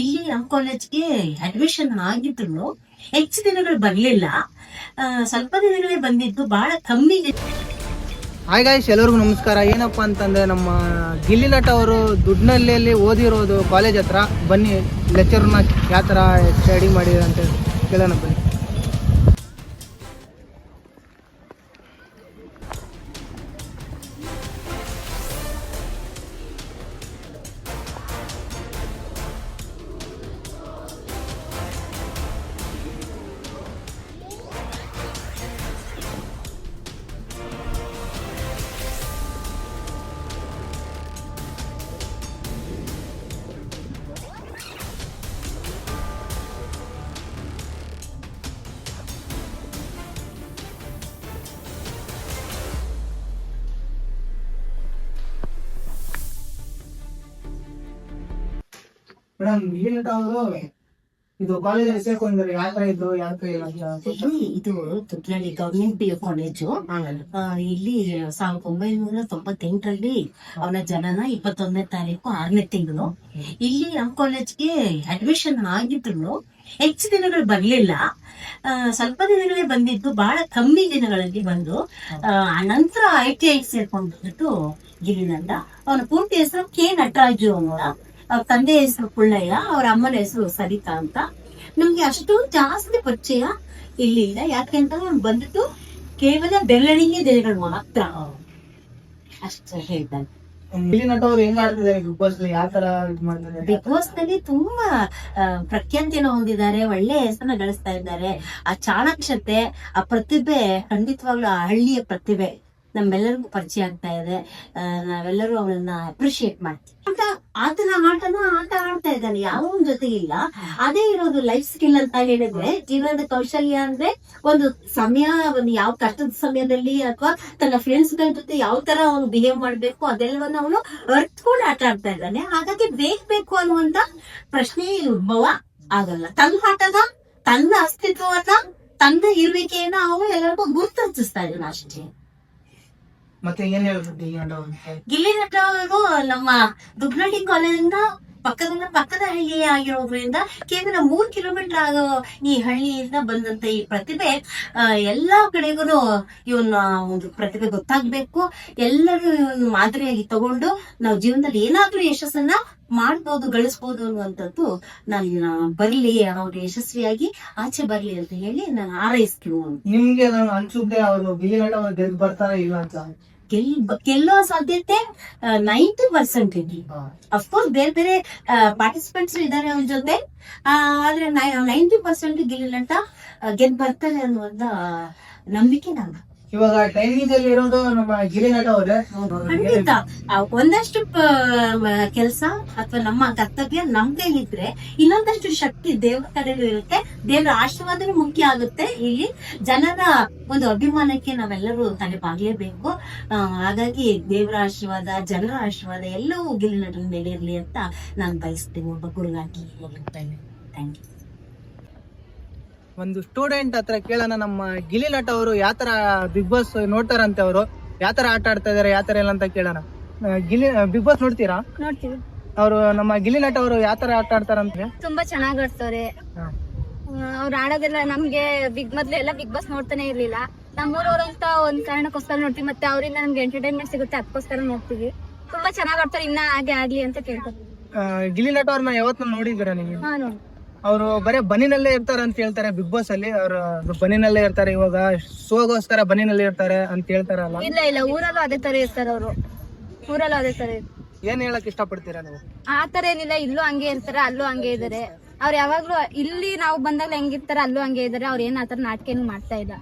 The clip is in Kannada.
ಇಲ್ಲಿ ಆ ಕಾಲೇಜ್ಗೆ ಅಡ್ಮಿಷನ್ ಆಗಿದ್ರು ಹೆಚ್ಚು ದಿನಗಳು ಬರ್ಲಿಲ್ಲ. ಸ್ವಲ್ಪ ದಿನಗಳೇ ಬಂದಿದ್ದು ಬಹಳ ಕಮ್ಮಿ ಹಾಯ್ ಗಾಯ್ಸ್ ಎಲ್ಲರಿಗೂ ನಮಸ್ಕಾರ. ಏನಪ್ಪ ಅಂತಂದ್ರೆ ನಮ್ಮ ಗಿಲ್ಲಿ ನಟ ಅವರು ದುಡ್ಡಿನಲ್ಲಿ ಓದಿರೋದು ಕಾಲೇಜ್ ಹತ್ರ. ಬನ್ನಿ ಲೆಕ್ಚರ್ನ ಯಾವ ಥರ ಸ್ಟಡಿ ಮಾಡಿದ್ರು ಅಂತ ಕೇಳೋಣ ಬನ್ನಿ. ಮೇಡಮ್ ಅವರು ಇದು ಕಾಲೇಜಲ್ಲಿ ಸೇರ್ಕೊಂಡಿದ್ದಾರೆ. ಯಾವ ತರ ಇದ್ರು ಯಾವ ಥರ ಇಲ್ಲ ಅಂತ ಇಲ್ಲಿ ಇದು ತುಟ್ಲಳ್ಳಿ ಗವರ್ಮೆಂಟ್ ಪಿ ಕಾಲೇಜು ಇಲ್ಲಿ ಸಾವಿರದ ಒಂಬೈನೂರ ತೊಂಬತ್ತೆಂಟರಲ್ಲಿ ಅವನ ಜನನ ಇಪ್ಪತ್ತೊಂದನೇ ತಾರೀಕು ಆರನೇ ತಿಂಗಳು. ಇಲ್ಲಿ ನಮ್ಮ ಕಾಲೇಜ್ಗೆ ಅಡ್ಮಿಷನ್ ಆಗಿದ್ರು ಹೆಚ್ಚು ದಿನಗಳು ಬರ್ಲಿಲ್ಲ. ಸ್ವಲ್ಪ ದಿನಗಳೇ ಬಂದಿದ್ದು ಬಹಳ ಕಮ್ಮಿ ದಿನಗಳಲ್ಲಿ ಬಂದು ಆ, ನಂತರ ಐ ಟಿ ಐ ಸೇರ್ಕೊಂಡ್ಬಿಟ್ಟು ಗಿರಿನಂದ ಅವನ ಪೂರ್ತಿ ಹೆಸರು ಕೆ ನಟರಾಜು ಅಂತ. ಅವ್ರ ತಂದೆ ಹೆಸರು ಪುಳ್ಳಯ್ಯ ಅವ್ರ ಅಮ್ಮನ ಹೆಸರು ಸರಿತಾ ಅಂತ. ನಮ್ಗೆ ಅಷ್ಟು ಜಾಸ್ತಿ ಪರಿಚಯ ಇಲ್ಲಿ ಇಲ್ಲ ಯಾಕೆಂತಂದ್ರೆ ಅವ್ನು ಬಂದ್ಬಿಟ್ಟು ಕೇವಲ ಬೆರಳಿಗೆ ದಿನಗಳು ಮಾತ್ರ. ಅಷ್ಟೇ ಹೇಳ್ತಾನೆ ಬಿಗ್ ಬಾಸ್ನಲ್ಲಿ ತುಂಬಾ ಪ್ರಖ್ಯಾತಿಯನ್ನು ಹೊಂದಿದ್ದಾರೆ. ಒಳ್ಳೆ ಹೆಸರನ್ನ ಗಳಿಸ್ತಾ ಇದ್ದಾರೆ. ಆ ಚಾಣಾಕ್ಷತೆ ಆ ಪ್ರತಿಭೆ ಖಂಡಿತವಾಗ್ಲೂ ಆ ಹಳ್ಳಿಯ ಪ್ರತಿಭೆ. ನಮ್ಮೆಲ್ಲರಿಗೂ ಪರಿಚಯ ಆಗ್ತಾ ಇದೆ. ನಾವೆಲ್ಲರೂ ಅವಳನ್ನ ಅಪ್ರಿಶಿಯೇಟ್ ಮಾಡ್ತೀವಿ. ಅಂತ ಆತನ ಆಟನ ಆಟ ಆಡ್ತಾ ಇದ್ದಾನೆ ಯಾವ ಜೊತೆ ಇಲ್ಲ ಅದೇ ಇರೋದು ಲೈಫ್ ಸ್ಕಿಲ್ ಅಂತ ಹೇಳಿದ್ರೆ, ಜೀವನದ ಕೌಶಲ್ಯ ಅಂದ್ರೆ ಒಂದು ಸಮಯ, ಒಂದು ಯಾವ ಕಷ್ಟದ ಸಮಯದಲ್ಲಿ ಅಥವಾ ತನ್ನ ಫ್ರೆಂಡ್ಸ್ಗಳ ಜೊತೆ ಯಾವ ತರ ಅವನು ಬಿಹೇವ್ ಮಾಡ್ಬೇಕು, ಅದೆಲ್ಲವನ್ನ ಅವನು ಅರ್ಥಕೊಂಡು ಆಟ ಆಡ್ತಾ ಇದ್ದಾನೆ. ಹಾಗಾಗಿ ಬೇಕ್ ಅನ್ನುವಂತ ಪ್ರಶ್ನೆ ಉದ್ಭವ ಆಗಲ್ಲ. ತನ್ನ ಆಟದ, ತನ್ನ ಅಸ್ತಿತ್ವವನ್ನ ತಂದ ಇರುವಿಕೆಯನ್ನ ಅವನು ಎಲ್ಲರಿಗೂ ಗುರುತಿಸ್ತಾ ಇದ್ದಾನೆ ಅಷ್ಟೇ. ಮತ್ತೆ ಏನ್ ಹೇಳ್ಬಿಟ್ಟು ಗಿಲ್ಲಿ ನಟ ಅವ್ರಿಗೆ? ಗಿಲ್ಲಿ ನಟ ಅವರು ನಮ್ಮ ದುಗ್ನಳ್ಳಿ ಕಾಲೇಜಿಂದ ಪಕ್ಕದ ಪಕ್ಕದ ಹಳ್ಳಿ ಆಗಿರೋದ್ರಿಂದ ಕೇವಲ ಮೂರ್ ಕಿಲೋಮೀಟರ್ ಆಗೋ ಈ ಹಳ್ಳಿಯಿಂದ ಬಂದಂತ ಈ ಪ್ರತಿಭೆ ಎಲ್ಲಾ ಕಡೆಗೂ ಇವನ್ನ ಒಂದು ಪ್ರತಿಭೆ ಗೊತ್ತಾಗ್ಬೇಕು. ಎಲ್ಲರೂ ಇವನ್ ಮಾದರಿಯಾಗಿ ತಗೊಂಡು ನಾವು ಜೀವನದಲ್ಲಿ ಏನಾದ್ರೂ ಯಶಸ್ಸನ್ನ ಮಾಡ್ಬೋದು ಗಳಿಸ್ಬೋದು ಅನ್ನುವಂಥದ್ದು ನನ್ನ ಬರ್ಲಿ ಅವ್ರು ಯಶಸ್ವಿಯಾಗಿ ಆಚೆ ಬರ್ಲಿ ಅಂತ ಹೇಳಿ ನಾನು ಹಾರೈಸ್ತೀನಿ. ನಿಮ್ಗೆ ನಾನು ಅನ್ಸುತ್ತೆ ಅವರು ಗೆದ್ದು ಬರ್ತಾರ ಇಲ್ಲ ಅಂತ. ಗೆಲ್ ಗೆಲ್ಲೋ ಸಾಧ್ಯತೆ ನೈಂಟಿ ಪರ್ಸೆಂಟ್ ಇದೆ. ಅಫ್ಕೋರ್ಸ್ ಬೇರೆ ಬೇರೆ ಪಾರ್ಟಿಸಿಪೆಂಟ್ಸ್ ಇದ್ದಾರೆ ಅವ್ರ ಜೊತೆ. ಆದ್ರೆ ನೈಂಟಿ ಪರ್ಸೆಂಟ್ ಅಂತ ಗೆದ್ ಬರ್ತಾರೆ ಅನ್ನುವಂತ ನಂಬಿಕೆ ನಂಗೆ ಇವಾಗ ಟ್ರೈನಿಂಗ್ ಅಲ್ಲಿ ಇರೋದು ನಮ್ಮ ಅವರೇ. ಖಂಡಿತ. ಒಂದಷ್ಟು ಕೆಲಸ ಅಥವಾ ನಮ್ಮ ಕರ್ತವ್ಯ ನಮ್ ಕೈಲಿದ್ರೆ ಇನ್ನೊಂದಷ್ಟು ಶಕ್ತಿ ದೇವ್ರ ಕಡೆಗೂ ಇರುತ್ತೆ. ದೇವ್ರ ಆಶೀರ್ವಾದನೂ ಮುಖ್ಯ ಆಗುತ್ತೆ. ಇಲ್ಲಿ ಜನರ ಒಂದು ಅಭಿಮಾನಕ್ಕೆ ನಾವೆಲ್ಲರೂ ತಲೆ ಬಾಗ್ಲೇಬೇಕು ಆ, ಹಾಗಾಗಿ ದೇವರ ಆಶೀರ್ವಾದ ಜನರ ಆಶೀರ್ವಾದ ಎಲ್ಲವೂ ಗಿಲ್ಲಿ ನಟನ ಮೇಲೆ ಇರ್ಲಿ ಅಂತ ನಾನು ಬಯಸ್ತೀನಿ. ಒಬ್ಬ ಗುರುಗಾಗಿ ಥ್ಯಾಂಕ್ ಯು ಒಂದು ಸ್ಟೂಡೆಂಟ್ ಹತ್ರ ಕೇಳೋಣ ನಮ್ಮ ಗಿಲಿ ನಟ ಅವರು ಯಾವ ತರ ಬಿಗ್ ಬಾಸ್ ನೋಡ್ತಾರಂತೆ ಅವರು? ಯಾವ ತರ ಆಟ ಆಡ್ತಾ ಇದಾರೆ ಯಾವ ತರ ಇಲ್ಲ ಅಂತ ಕೇಳೋಣ. ಗಿಲಿ ಬಿಗ್ ಬಾಸ್ ನೋಡ್ತೀರಾ? ನೋಡ್ತೀವಿ. ಅವರು ನಮ್ಮ ಗಿಲಿ ನಟ ಅವರು ಯಾವ ತರ ಆಟ ಆಡ್ತಾರಂತೆ? ತುಂಬಾ ಚೆನ್ನಾಗ್ ಆಡ್ತಾರೆ. ಅವ್ರು ಆಡೋದೆಲ್ಲ ನಮ್ಗೆ ಬಿಗ್ ಮೊದ್ಲು ಎಲ್ಲ ಬಿಗ್ ಬಾಸ್ ನೋಡ್ತಾನೆ ಇರ್ಲಿಲ್ಲ. ನಮ್ಮೂರವ್ರು ಅಂತ ಒಂದ್ ಕಾರಣಕ್ಕೋಸ್ಕರ ನೋಡ್ತೀವಿ ಮತ್ತೆ ಅವರಿಂದ ನಮ್ಗೆ ಎಂಟರ್ಟೈನ್ಮೆಂಟ್ ಸಿಗುತ್ತೆ ಅದಕ್ಕೋಸ್ಕರ ನೋಡ್ತೀವಿ. ತುಂಬಾ ಚೆನ್ನಾಗ್ ಆಡ್ತಾರೆ ಇನ್ನ ಹಾಗೆ ಆಗ್ಲಿ ಅಂತ ಕೇಳ್ತಾರೆ. ಆ, ಗಿಲ್ಲಿ ನಟ ಅವ್ರನ್ನ ಯಾವತ್ತು ನೋಡಿದ್ದೀರಾ ನೀವು? ಹಾ ನೋಡಿ ಅವರು ಬರೀ ಬನಿನಲ್ಲೇ ಇರ್ತಾರೆ ಅಂತ ಹೇಳ್ತಾರೆ ಬಿಗ್ ಬಾಸ್ ಅಲ್ಲಿ. ಅವರು ಬನಿನಲ್ಲೇ ಇರ್ತಾರೆ ಇವಾಗ. ಶೋಗೋಸ್ಕರ ಬನಿನಲ್ಲೇ ಇರ್ತಾರೆ ಅಂತ ಹೇಳ್ತಾರಲ್ಲ. ಇಲ್ಲ ಇಲ್ಲ ಊರಲ್ಲೂ ಅದೇ ತರ ಇರ್ತಾರೆ ಅವರು. ಊರಲ್ಲೂ ಅದೇ ತರ ಏನ್ ಹೇಳಕ್ ಇಷ್ಟಪಡ್ತೀರಾ ನೀವು? ಆ ತರ ಏನಿಲ್ಲ ಇಲ್ಲೂ ಹಂಗೆ ಇರ್ತಾರೆ ಅಲ್ಲೂ ಹಂಗೆ ಇದಾರೆ. ಅವ್ರು ಯಾವಾಗ್ಲೂ ಇಲ್ಲಿ ನಾವು ಬಂದಾಗ ಹೆಂಗಿರ್ತಾರೆ ಅಲ್ಲೂ ಹಂಗೆ ಇದಾರೆ. ಅವ್ರು ಏನ್ ಆತರ ನಾಟಕ ಏನು ಮಾಡ್ತಾ ಇಲ್ಲ.